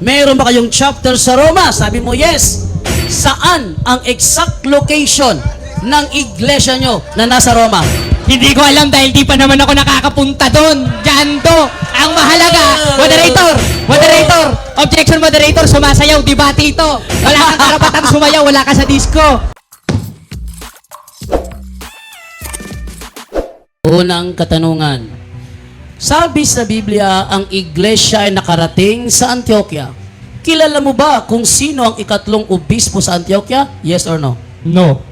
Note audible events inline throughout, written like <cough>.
Meron ba kayong chapter sa Roma? Sabi mo, yes. Saan ang exact location ng iglesia nyo na nasa Roma? Hindi ko alam dahil di pa naman ako nakakapunta doon. Jando, ang mahalaga. Moderator, moderator, objection moderator, sumasayaw, debate ito. Wala kang karapatang <laughs> sumayaw, wala ka sa disco. Unang katanungan. Sabi sa Biblia, ang iglesia ay nakarating sa Antioquia. Kilala mo ba kung sino ang ikatlong obispo sa Antioquia? Yes or no? No.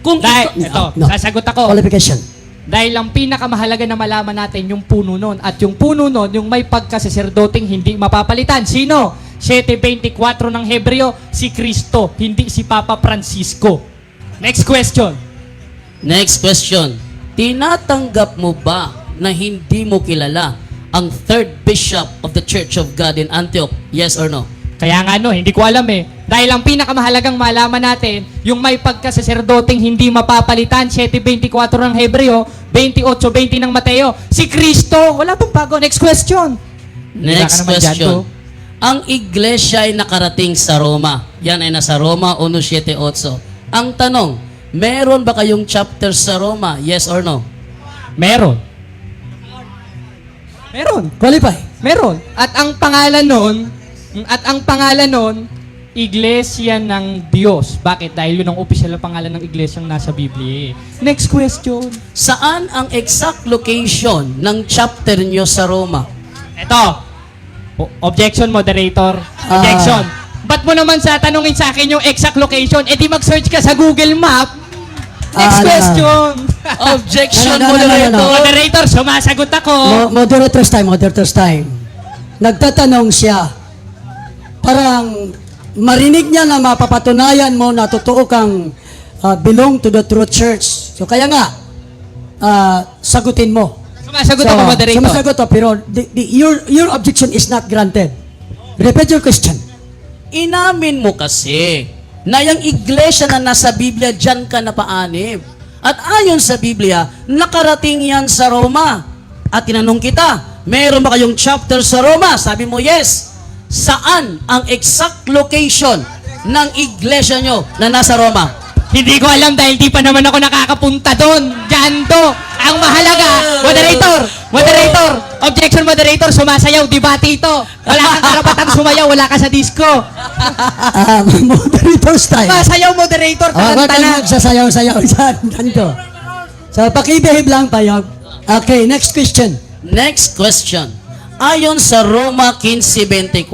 Kung Dahil, ito- ito, No. sasagot ako. Qualification. Dahil ang pinakamahalaga na malaman natin yung puno nun. At yung puno nun, yung may pagkasaserdoting hindi mapapalitan. Sino? 7.24 ng Hebreo, si Kristo, hindi si Papa Francisco. Next question. Next question. Tinatanggap mo ba na hindi mo kilala ang third bishop of the Church of God in Antioch? Yes or no? Kaya nga no, hindi ko alam eh. Dahil ang pinakamahalagang malaman natin, yung may pagkasaserdoting hindi mapapalitan, 7.24 ng Hebreo, 28.20 ng Mateo, si Kristo. Wala pang bago. Next question. Next question. Ang iglesia ay nakarating sa Roma. Yan ay nasa Roma 1.7.8. Ang tanong, meron ba kayong chapter sa Roma? Yes or no? Meron. Meron. Qualify. Meron. At ang pangalan nun, at ang pangalan nun, Iglesia ng Diyos. Bakit? Dahil yun ang opisyal na pangalan ng iglesyang nasa Biblia. eh. Next question. Saan ang exact location ng chapter nyo sa Roma? Ito. O- objection, moderator. Ah. Objection. Ba't mo naman sa tanungin sa akin yung exact location? Eh di mag-search ka sa Google Map. Next Ah, question. <laughs> Objection, No, no, no, no, no, moderator. no. moderator, sumasagot ako. Mo- moderator's time, moderator's time. Nagtatanong siya. Parang marinig niya na mapapatunayan mo na totoo kang ah, belong to the true church. So kaya nga, ah, sagutin mo. Sumasagot So, ako, moderator. Sumasagot ako, pero the- the- your, your objection is not granted. Repeat your question. Inamin mo kasi na yung iglesia na nasa Biblia, dyan ka napaanib. At ayon sa Biblia, nakarating yan sa Roma. At tinanong kita, meron ba kayong chapter sa Roma? Sabi mo, yes. Saan ang exact location ng iglesia nyo na nasa Roma? Hindi ko alam dahil di pa naman ako nakakapunta doon. Jando, ang mahalaga. Moderator, moderator, objection moderator, sumasayaw, debate ito. Wala kang karapatang sumayaw, wala ka sa disco. Ah, <laughs> moderator's time. Sumasayaw, moderator, Oh, wag taranta kang na. magsasayaw-sayaw <laughs> dyan. Ganito. So, pakibehave lang tayo. Okay, next question. Next question. Ayon sa Roma 15.24,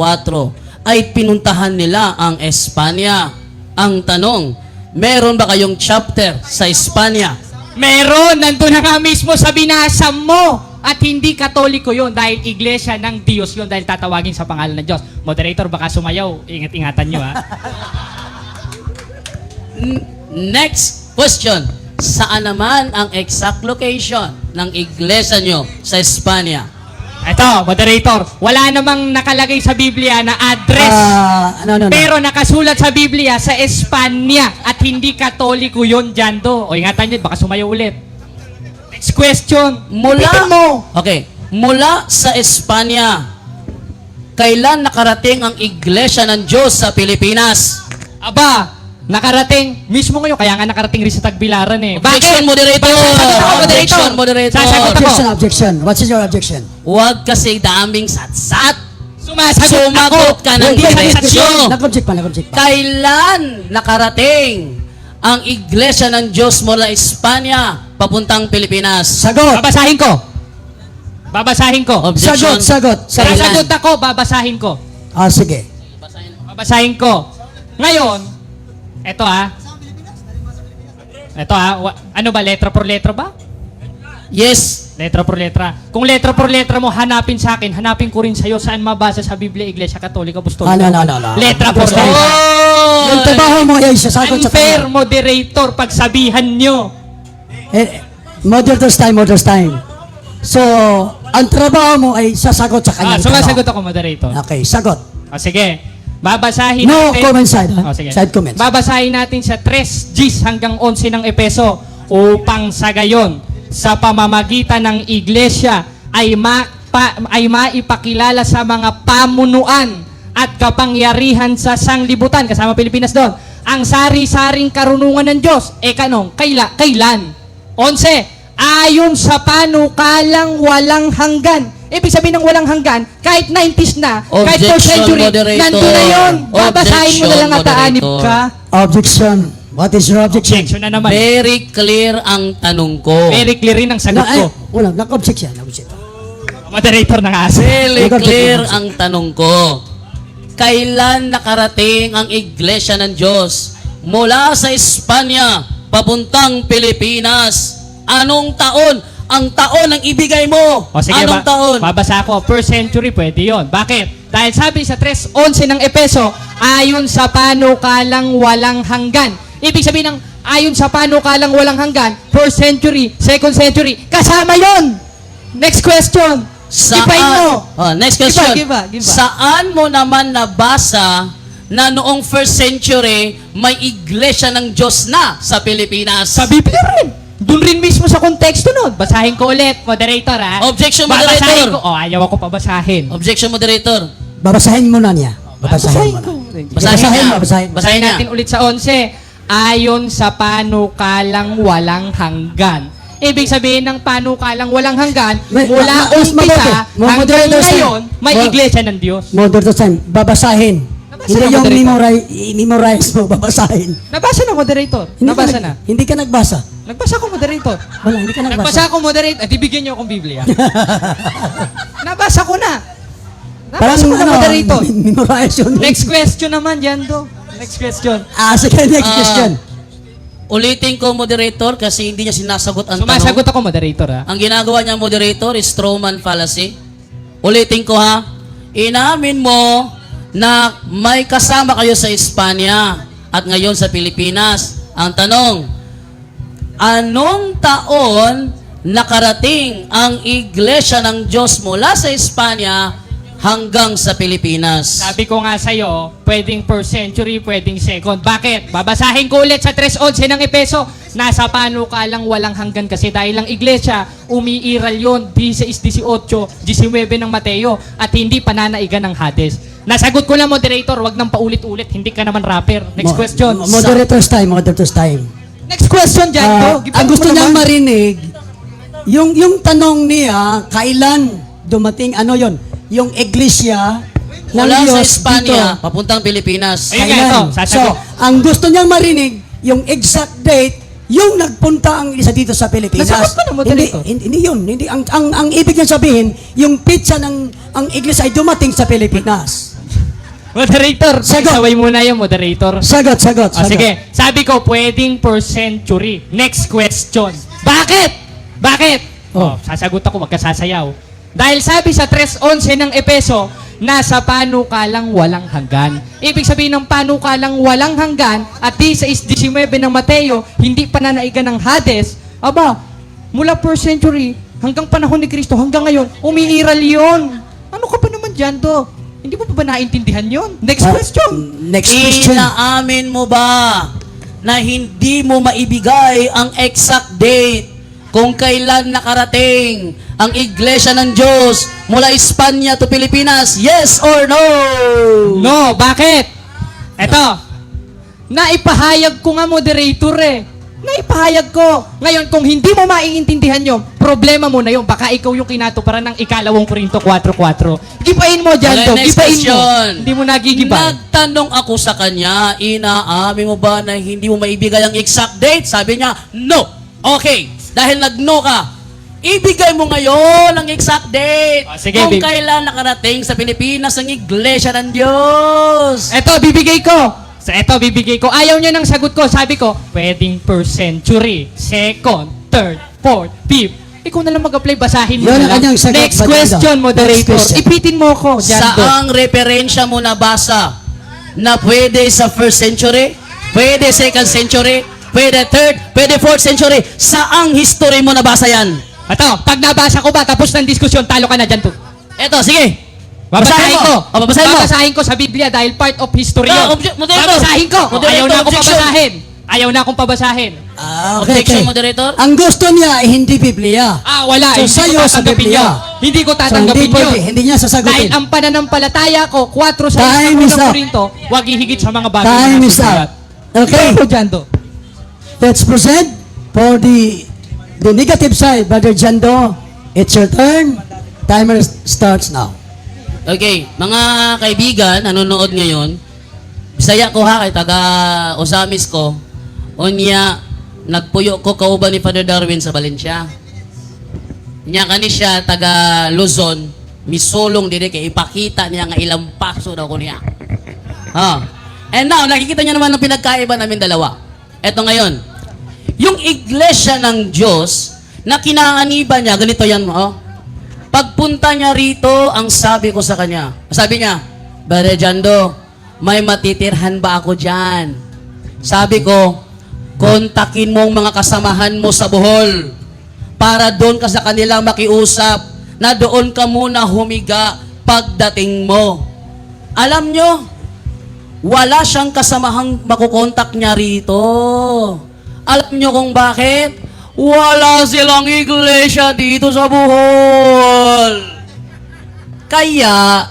ay pinuntahan nila ang Espanya. Ang tanong, meron ba kayong chapter sa Espanya? Meron, nandun na nga mismo sa binasa mo. At hindi katoliko yon dahil iglesia ng Diyos yon dahil tatawagin sa pangalan ng Diyos. Moderator, baka sumayaw. Ingat-ingatan nyo ha. Next question. Saan naman ang exact location ng iglesia nyo sa Espanya? Ito, moderator, wala namang nakalagay sa Biblia na address. Ah, no, no, no. Pero nakasulat sa Biblia sa Espanya at hindi katoliko yon Jando. O ingatan nyo, baka sumayo ulit. Next question. Mula mo. Okay, mula sa Espanya, kailan nakarating ang iglesia ng Diyos sa Pilipinas? Aba, nakarating mismo ngayon. Kaya nga nakarating rin sa Tagbilaran eh. Objection, moderator! Objection, moderator! Sasagot ako. Objection, objection. What is your objection? Huwag kasi daming satsat. Sumasagot Sumagot ako. ka ng satsyo. Nag-object pa, nag-object pa. Kailan nakarating ang iglesia ng Diyos mula Espanya papuntang Pilipinas? Sagot. Babasahin ko. Babasahin ko. Objection. Sagot, sagot. Kailan? Sasagot ako, babasahin ko. Ah, sige. Babasahin ko. Ngayon, eto ah. Eto ah, ano ba, letra por letra ba? Yes. Letra por letra. Kung letra por letra mo hanapin sa akin, hanapin ko rin sa'yo saan mabasa sa Biblia, Iglesia Katolika, Apostolika. Ah, no, no, no, no. Letra por letra. Yung trabaho mo ay sasagot sa Unfair kanya. moderator, pagsabihan nyo. Eh, moderator's time, moderator's time. So, ang trabaho mo ay sasagot sa Ah, kanya. sumasagot ako, moderator. Okay, sagot. O sige, babasahin No natin. comment side, ha? O, sige. Side comments. Babasahin natin sa 3 Gs hanggang 11 ng Epeso upang sa gayon sa pamamagitan ng iglesia ay ma, pa, ay maipakilala sa mga pamunuan at kapangyarihan sa sanglibutan, kasama Pilipinas doon, ang sari-saring karunungan ng Diyos, e kanong, kaila, kailan? 11. Ayon sa panukalang walang hanggan. Ibig sabihin ng walang hanggan, kahit 90s na, kahit 4th Objection, century, moderator. nandun na yun. Babasahin mo na lang at Objection, aanib ka. Objection. What is your objection? Objection na naman. Very clear ang tanong ko. Very clear rin ang sagot ko. wala, nag-object siya. Nag-object. Moderator ng aso. Very clear ang tanong ko. Kailan nakarating ang Iglesia ng Diyos mula sa Espanya papuntang Pilipinas? Anong taon? Ang taon ang ibigay mo. O sige, Anong ba- taon? babasa ko. Per century, pwede yon. Bakit? Dahil sabi sa 3.11 ng Epeso, ayon sa panukalang walang hanggan. Ibig sabihin ng ayon sa panukalang walang hanggan, first century, second century, kasama yon. Next question. Ipain mo. Oh, next question. giba, giba. Saan mo naman nabasa na noong first century may iglesia ng Diyos na sa Pilipinas? Sa Biblia rin. Doon rin mismo sa konteksto nun. Basahin ko ulit, moderator ha. Objection, Babasahin moderator. ko. Oh, ayaw ako pabasahin. Objection moderator. Babasahin mo na niya. Babasahin mo na. ko. Basahin, Basahin mo, basahin. Basahin niya. natin ulit sa 11. Ayon sa panukalang walang hanggan. Ibig sabihin ng panukalang walang hanggan, May- mula ma- mas mabuti. umpisa Mo- hanggang moderators time. ngayon, may Mo- iglesia ng Diyos. Moderator time. Babasahin. Hindi na, yung moderator. memorize, i-memorize mo, babasahin. Nabasa na, moderator. Hindi ka Nabasa nag- na. Hindi ka nagbasa. Nagbasa ko, moderator. Wala, hindi ka Nagbasa nagbasa. ko, moderator. At ibigyan niyo akong Biblia. <laughs> Nabasa ko na. Parang Nabasa ko na, ano, moderator. memorize yun. Next question naman, Jando. Next question. Ah, sige, next Ah, question. Ulitin ko, moderator, kasi hindi niya sinasagot ang Sumasagot tanong. ako, moderator, ha? Ang ginagawa niya, moderator, is strawman fallacy. Ulitin ko ha. Inamin mo na may kasama kayo sa Espanya at ngayon sa Pilipinas. Ang tanong, anong taon nakarating ang Iglesia ng Diyos mula sa Espanya hanggang sa Pilipinas? Sabi ko nga sa'yo, pwedeng per century, pwedeng second. Bakit? Babasahin ko ulit sa 3.11 ng Epeso. Nasa panukalang walang hanggan kasi dahil ang iglesia, umiiral yon 16, 18, 19 ng Mateo at hindi pananaigan ng Hades. Nasagot ko lang, moderator, wag nang paulit-ulit. Hindi ka naman rapper. Next Mo- question. Moderator's time, moderator's time. Next question, Ah, Janto. ang gusto niyang marinig, yung yung tanong niya, kailan dumating, ano yon yung iglesia ng Mula sa Diyos Espanya, dito. papuntang Pilipinas. Ayun nga, Kailan? ito, So, ang gusto niyang marinig, yung exact date, yung nagpunta ang isa dito sa Pilipinas. Nasagot ko na, moderator. Hindi, hindi, hindi yun. Hindi, ang, ang, ang ibig niya sabihin, yung pizza ng ang iglesia ay dumating sa Pilipinas. Moderator, Sagot. saway muna yung moderator. Sagot, sagot, O sagot. sige, sabi ko pwedeng per century. Next question. Bakit? Bakit? Oh. Oh, sasagot ako, wag ka sasayaw. Dahil sabi sa 3.11 ng Epeso, nasa panukalang walang hanggan. Ibig sabihin ng panukalang walang hanggan at di sa 19 ng Mateo, hindi pananaigan ng Hades, aba, mula per century hanggang panahon ni Kristo, hanggang ngayon, umiiral yon. Ano ka pa naman dyan to? Hindi mo pa ba naintindihan yon? Next Ah, question. Next question. Inaamin mo ba na hindi mo maibigay ang exact date kung kailan nakarating ang Iglesia ng Diyos mula Espanya to Pilipinas? Yes or no? No, bakit? Eto, naipahayag ko nga moderator eh. Naipahayag ko. Ngayon, kung hindi mo maiintindihan yun, problema mo na yun. Baka ikaw yung kinatuparan ng ikalawang Korinto 4.4. Gibain mo dyan next Gibain mo. question. Hindi mo nagigibay. Nagtanong ako sa kanya, inaamin mo ba na hindi mo maibigay ang exact date? Sabi niya, no. Okay, dahil nag-no ka, ibigay mo ngayon ang exact date Ah, sige, kung big- kailan nakarating sa Pilipinas ang Iglesia ng Diyos. Eto, bibigay ko. Sa eto, bibigay ko. Ayaw niya ng sagot ko. Sabi ko, pwedeng per century, second, third, fourth, fifth. Ikaw na lang mag-apply, basahin mo Yun na ang lang. kanyang sagot, Next Badanda. question, moderator. Next question. Ipitin mo ko. Dyan to. Saang referensya mo nabasa na pwede sa first century, pwede second century, pwede third, pwede fourth century? Saang history mo nabasa yan? Ito, pag nabasa ko ba, tapos ng diskusyon, talo ka na dyan to. Eto, sige. Babasahin ko. O, babasahin mo. Babasahin ko sa Biblia dahil part of history yun. obje- moderator. Babasahin ko. O, Moderator, Ayaw na akong objection. pabasahin. Ayaw na akong pabasahin. Ah, Objection, moderator? Ang gusto niya ay hindi Biblia. Ah, wala. So, Hindi sa'yo ko sa tatanggapin Biblia. yun. Hindi ko So, hindi tatanggapin yun. pwede, hindi niya Dahil sasagutin. ang pananampalataya ko, 4 sa Time is up. Korinto, wag ihigit sa mga bagay Time is up. Okay, Jando. let's proceed for the the negative side. Brother Jando, it's your turn. Timer starts now. Okay, mga kaibigan, nanonood ngayon, Bisaya ko ha, kay taga Osamis ko, unya, nagpuyo ko kauban ni Father Darwin sa Valencia. Nya kani siya taga Luzon, misulong dire kay ipakita niya nga ilang paso daw ko niya. Ha. And now, nakikita niyo naman ang pinagkaiba namin dalawa. Eto ngayon, yung iglesia ng Diyos na kinaaniba niya, ganito yan mo, oh. Pagpunta niya rito, ang sabi ko sa kanya, sabi niya, Brother Jando, may matitirhan ba ako dyan? Sabi ko, kontakin mo ang mga kasamahan mo sa Bohol para doon ka sa kanila makiusap na doon ka muna humiga pagdating mo. Alam nyo, wala siyang kasamahang makukontak niya rito. Alam nyo kung bakit? Wala silang iglesia dito sa Bohol. Kaya,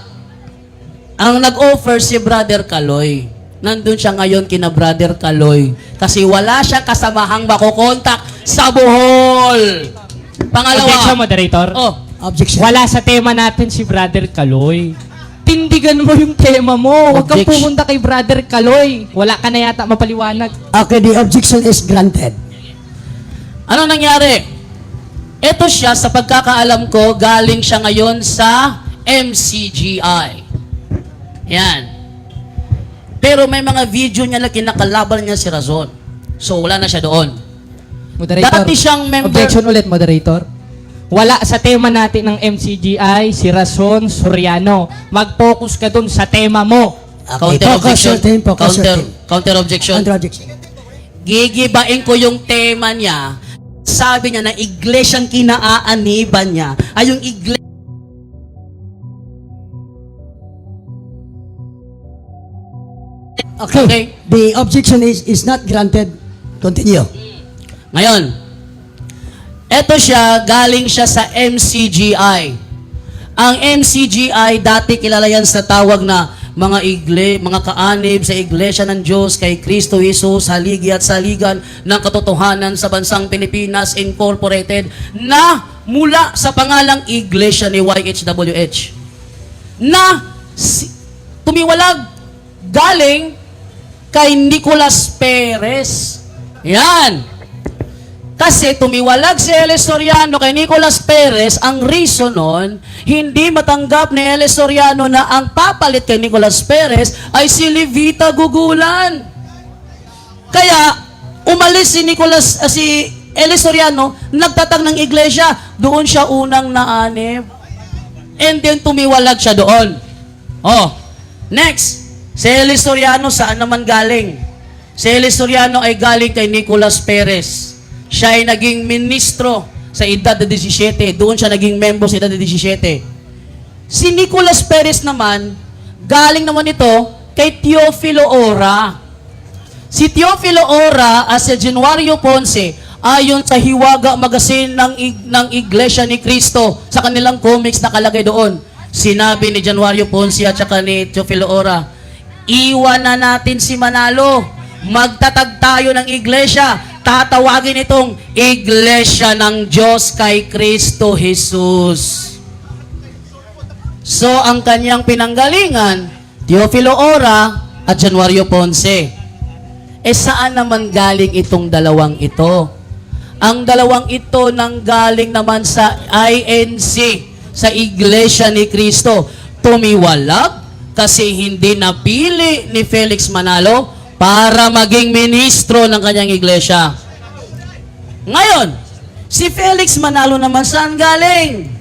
ang nag-offer si Brother Kaloy. Nandun siya ngayon kina Brother Kaloy. Kasi wala siya kasamahang makukontak sa Bohol. Pangalawa. Objection, moderator. Oh, Objection. Wala sa tema natin si Brother Kaloy. Tindigan mo yung tema mo. Huwag kang Objection. pumunta kay Brother Kaloy. Wala ka na yata mapaliwanag. Okay, the objection is granted. Ano nangyari? Ito siya, sa pagkakaalam ko, galing siya ngayon sa MCGI. Yan. Pero may mga video niya na kinakalaban niya si Razon. So, wala na siya doon. Moderator. Dati siyang member- Objection ulit, moderator. Wala sa tema natin ng MCGI si Rason Soriano. Mag-focus ka dun sa tema mo. Okay, Counter objection. Counter, counter objection. Counter objection. Gigibain ko yung tema niya. Sabi niya na iglesyang kinaaaniban niya ay yung iglesia Okay. Okay. The objection is is not granted. Continue. Ngayon, eto siya, galing siya sa MCGI. Ang MCGI, dati kilala yan sa tawag na mga igle, mga kaanib sa Iglesia ng Diyos kay Kristo Jesus, haligi at saligan ng katotohanan sa bansang Pilipinas Incorporated na mula sa pangalang Iglesia ni YHWH na tumiwalag galing kay Nicolas Perez. Yan. Kasi tumiwalag si Eles Soriano kay Nicolas Perez, ang reason nun, hindi matanggap ni Eles Soriano na ang papalit kay Nicolas Perez ay si Levita Gugulan. Kaya, umalis si Nicolas, ah, si Soriano, nagtatag ng iglesia, doon siya unang naanib. And then tumiwalag siya doon. Oh, next. Si Elis Soriano saan naman galing? Si Elis Soriano ay galing kay Nicolas Perez. Siya ay naging ministro sa edad na 17. Doon siya naging member sa edad na 17. Si Nicolas Perez naman, galing naman ito kay Teofilo Ora. Si Teofilo Ora at si Januario Ponce ayon sa Hiwaga Magazine ng, ng Iglesia ni Cristo sa kanilang comics nakalagay doon. Sinabi ni Januario Ponce at saka ni Teofilo Ora, iwan na natin si Manalo. Magtatag tayo ng iglesia. Tatawagin itong Iglesia ng Diyos kay Kristo Jesus. So, ang kanyang pinanggalingan, Teofilo Ora at Januario Ponce. Eh saan naman galing itong dalawang ito? Ang dalawang ito nang galing naman sa INC, sa Iglesia ni Cristo. Tumiwalag kasi hindi napili ni Felix Manalo para maging ministro ng kanyang iglesia. Ngayon, si Felix Manalo naman saan galing?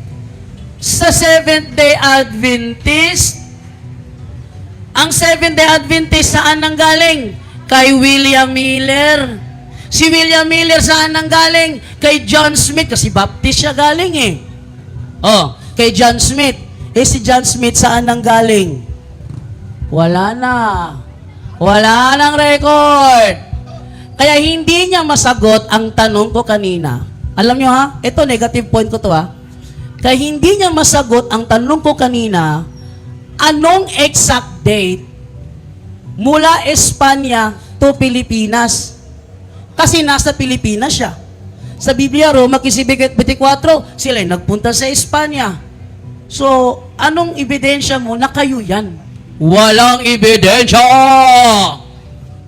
Sa Seventh-day Adventist ang Seventh-day Adventist saan nang galing? Kay William Miller. Si William Miller saan nang galing? Kay John Smith. Kasi Baptist siya galing eh. Oh, kay John Smith. Eh si John Smith saan nang galing? Wala na. Wala nang record. Kaya hindi niya masagot ang tanong ko kanina. Alam nyo ha, ito negative point ko to ha. Kaya hindi niya masagot ang tanong ko kanina, anong exact date mula Espanya to Pilipinas? Kasi nasa Pilipinas siya. Sa Biblia, Roma 24, sila nagpunta sa Espanya. So, anong ebidensya mo na kayo yan? Walang ebidensya!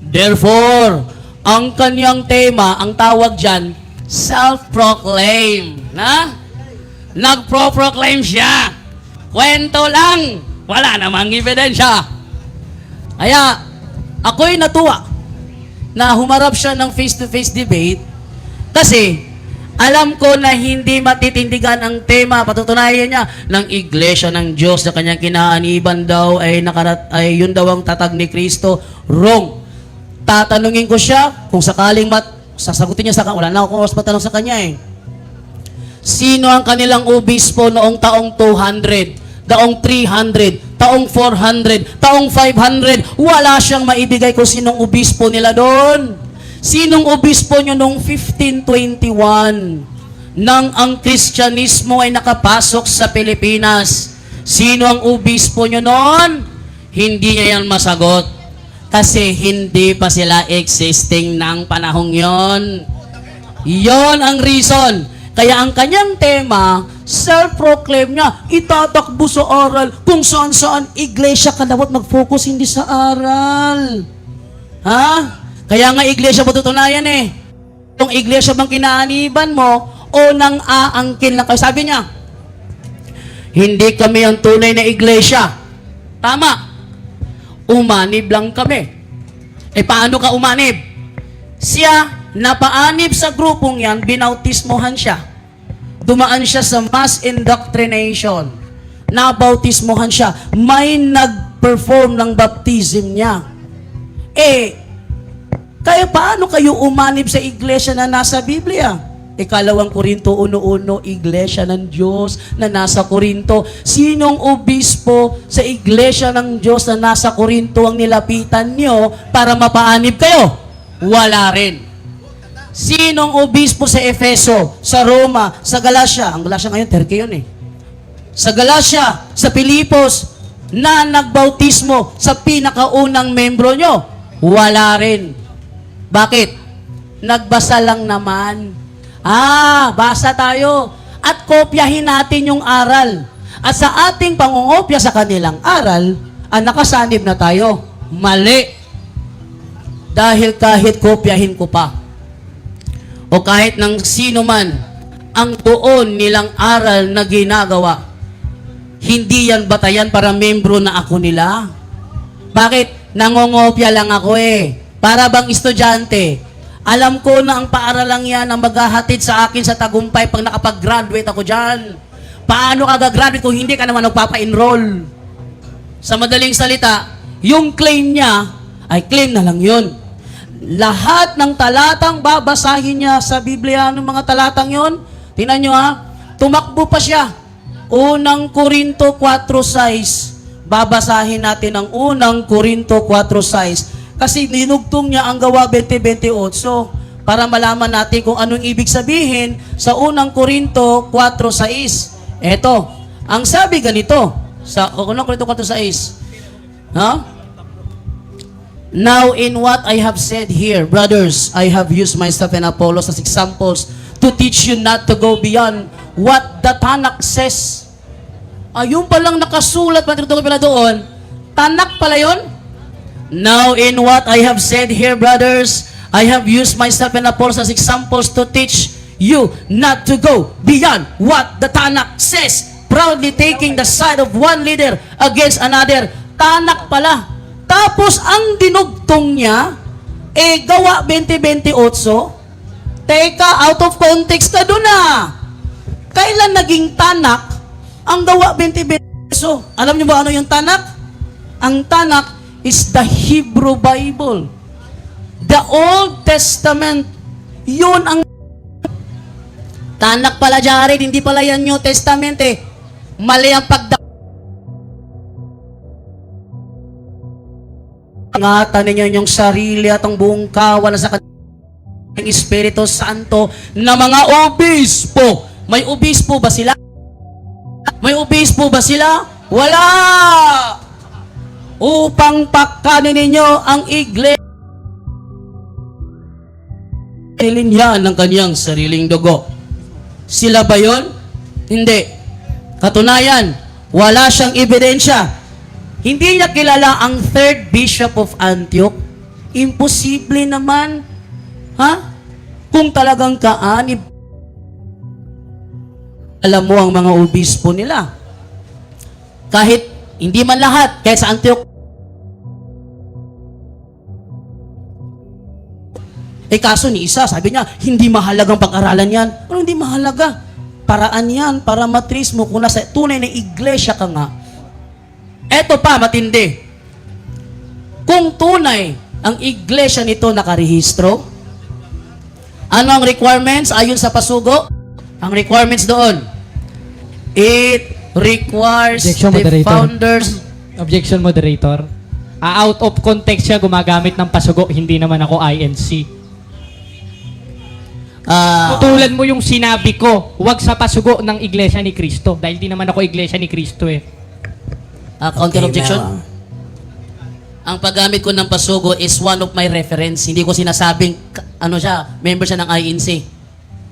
Therefore, ang kanyang tema, ang tawag dyan, self-proclaim. Na? Nagpro-proclaim siya. Kwento lang. Wala namang ebidensya. Kaya, ako'y natuwa na humarap siya ng face-to-face debate kasi alam ko na hindi matitindigan ang tema, patutunayan niya ng iglesia ng Diyos na kanyang kinaaniban daw ay, nakarat, ay yun daw ang tatag ni Kristo. Wrong. Tatanungin ko siya kung sakaling mat, sasagutin niya sa kanya. Wala na akong oras matanong sa kanya eh. Sino ang kanilang obispo noong taong 200, taong 300, taong 400, taong 500? Wala siyang maibigay kung sinong obispo nila doon. Sinong obispo nyo noong 1521 nang ang Kristyanismo ay nakapasok sa Pilipinas? Sino ang obispo nyo noon? Hindi niya yan masagot. Kasi hindi pa sila existing ng panahong yon. Yon ang reason. Kaya ang kanyang tema, self-proclaim niya, itatakbo sa aral kung saan-saan iglesia ka dapat mag-focus, hindi sa aral. Ha? Kaya nga iglesia mo tutunayan eh. Kung iglesia bang kinaaniban mo, o nang aangkin lang kayo. Sabi niya, hindi kami ang tunay na iglesia. Tama. Umanib lang kami. Eh paano ka umanib? Siya, napaanib sa grupong yan, binautismohan siya. Dumaan siya sa mass indoctrination. Nabautismohan siya. May nag-perform ng baptism niya. Eh, kaya paano kayo umanib sa iglesia na nasa Biblia? Ikalawang Korinto 1.1, iglesia ng Diyos na nasa Korinto. Sinong obispo sa iglesia ng Diyos na nasa Korinto ang nilapitan nyo para mapaanib kayo? Wala rin. Sinong obispo sa Efeso, sa Roma, sa Galacia? Ang Galacia ngayon, Turkey yun eh. Sa Galacia, sa Pilipos, na nagbautismo sa pinakaunang membro nyo? Wala rin. Bakit? Nagbasa lang naman. Ah, basa tayo. At kopyahin natin yung aral. At sa ating pangungopya sa kanilang aral, ang nakasanib na tayo. Mali. Dahil kahit kopyahin ko pa, o kahit ng sino man, ang doon nilang aral na ginagawa, hindi yan batayan para membro na ako nila. Bakit? Nangongopya lang ako eh. Para bang estudyante, alam ko na ang paaralang yan ang maghahatid sa akin sa tagumpay pag nakapag-graduate ako dyan. Paano ka gagraduate kung hindi ka naman nagpapa-enroll? Sa madaling salita, yung claim niya ay claim na lang yun. Lahat ng talatang babasahin niya sa Biblia, ng mga talatang yon, tingnan nyo ha, tumakbo pa siya. Unang Korinto 4.6, babasahin natin ang unang Korinto 4.6. Kasi dinugtong niya ang gawa 2028 para malaman natin kung anong ibig sabihin sa unang Korinto 4.6. Eto, ang sabi ganito, sa unang Korinto 4.6, ha? Now, in what I have said here, brothers, I have used myself and Apollos as examples to teach you not to go beyond what the Tanakh says. Ayun palang nakasulat, matutulog pala doon. Tanak pala yon. Now, in what I have said here, brothers, I have used myself and Apollos as examples to teach you not to go beyond what the Tanakh says, proudly taking the side of one leader against another. Tanak pala. Tapos, ang dinugtong niya, eh, gawa 2028, teka, out of context ka doon ah. Kailan naging tanak ang gawa 2028? Alam niyo ba ano yung tanak? Ang tanak is the Hebrew Bible. The Old Testament. Yun ang tanak pala, Jared. Hindi pala yan New Testament eh. Mali ang pagda Ingatan ninyo yung sarili at ang buong kawan sa kanyang Espiritu Santo na mga obispo. May obispo ba sila? May obispo ba sila? Wala! Upang pakanin ninyo ang iglesia nilinya ng kanyang sariling dugo. Sila ba yon? Hindi. Katunayan, wala siyang ebidensya. Hindi niya kilala ang third bishop of Antioch. Imposible naman. Ha? Kung talagang kaanib, alam mo ang mga obispo nila. Kahit hindi man lahat, kahit sa Antioch, Eh kaso ni isa, sabi niya, hindi mahalagang pag-aralan yan. Ano hindi mahalaga? Paraan yan para matris mo kung nasa tunay na iglesia ka nga. Eto pa, matindi. Kung tunay ang iglesia nito nakarehistro, ano ang requirements ayon sa pasugo? Ang requirements doon, it requires Objection, the moderator. founders <clears throat> Objection, moderator. Ah, out of context siya gumagamit ng pasugo, hindi naman ako INC. ah, Tutulan mo yung sinabi ko, huwag sa pasugo ng Iglesia ni Cristo. Dahil di naman ako Iglesia ni Cristo eh. ah, counter Okay, objection. Ang paggamit ko ng pasugo is one of my reference. Hindi ko sinasabing, ano siya, member siya ng INC.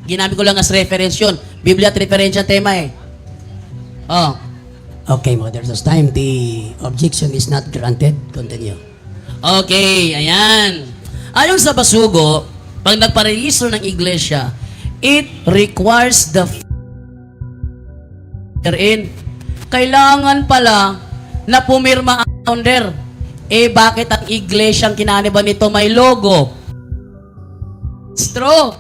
Ginamit ko lang as reference yun. Biblia at reference ang tema eh. Oh. Okay, moderators time. The objection is not granted. Continue. Okay, ayan. Ayon sa pasugo, pag nagparehistro ng iglesia, it requires the in. Kailangan pala na pumirma ang founder. Eh, bakit ang iglesia ang kinaniba nito may logo? Rehistro.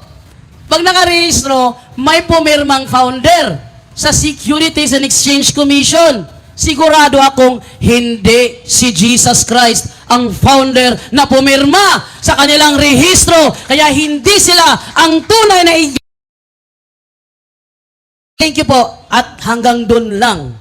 Pag nakarehistro, may pumirmang founder sa Securities and Exchange Commission. Sigurado akong hindi si Jesus Christ ang founder na pumirma sa kanilang rehistro. Kaya hindi sila ang tunay na. Thank you po. At hanggang dun lang.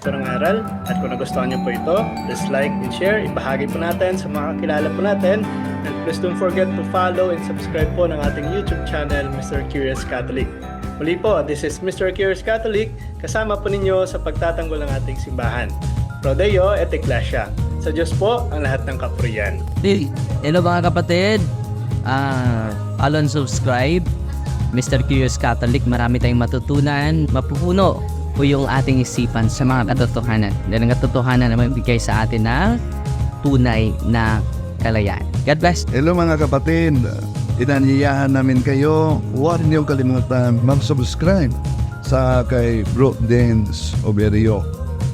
ito ng aral at kung nagustuhan niyo po ito, please like and share. Ibahagi po natin sa mga kakilala po natin. And please don't forget to follow and subscribe po ng ating YouTube channel, Mr. Curious Catholic. Muli po, this is Mr. Curious Catholic, kasama po ninyo sa pagtatanggol ng ating simbahan. Prodeo et Ecclesia. Sa Diyos po ang lahat ng kapurian. Di- Hello mga kapatid. Ah, follow and subscribe. Mr. Curious Catholic, marami tayong matutunan. Mapupuno po yung ating isipan sa mga katotohanan. Dahil ang katotohanan na magbigay sa atin ng tunay na kalayaan. God bless. Hello mga kapatid, inanyayahan namin kayo, huwag niyong kalimutan mag-subscribe sa kay Bro Dens Oberio,